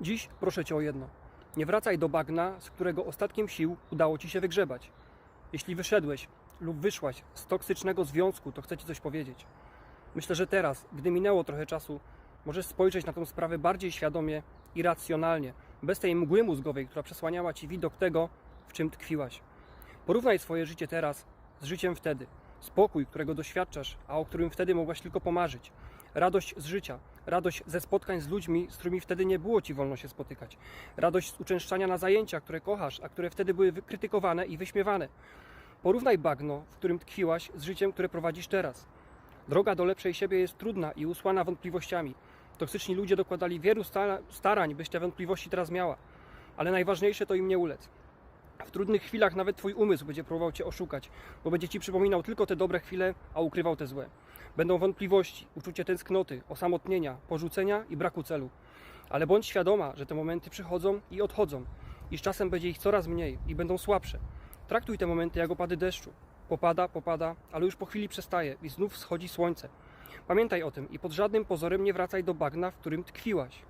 Dziś proszę cię o jedno. Nie wracaj do bagna, z którego ostatkiem sił udało ci się wygrzebać. Jeśli wyszedłeś lub wyszłaś z toksycznego związku, to chcę ci coś powiedzieć. Myślę, że teraz, gdy minęło trochę czasu, możesz spojrzeć na tę sprawę bardziej świadomie i racjonalnie, bez tej mgły mózgowej, która przesłaniała ci widok tego, w czym tkwiłaś. Porównaj swoje życie teraz z życiem wtedy. Spokój, którego doświadczasz, a o którym wtedy mogłaś tylko pomarzyć. Radość z życia, radość ze spotkań z ludźmi, z którymi wtedy nie było ci wolno się spotykać. Radość z uczęszczania na zajęcia, które kochasz, a które wtedy były wykrytykowane i wyśmiewane. Porównaj bagno, w którym tkwiłaś, z życiem, które prowadzisz teraz. Droga do lepszej siebie jest trudna i usłana wątpliwościami. Toksyczni ludzie dokładali wielu sta- starań, byś te wątpliwości teraz miała. Ale najważniejsze to im nie ulec. W trudnych chwilach nawet twój umysł będzie próbował cię oszukać, bo będzie ci przypominał tylko te dobre chwile, a ukrywał te złe. Będą wątpliwości, uczucie tęsknoty, osamotnienia, porzucenia i braku celu. Ale bądź świadoma, że te momenty przychodzą i odchodzą, i z czasem będzie ich coraz mniej i będą słabsze. Traktuj te momenty jak opady deszczu. Popada, popada, ale już po chwili przestaje i znów wschodzi słońce. Pamiętaj o tym i pod żadnym pozorem nie wracaj do bagna, w którym tkwiłaś.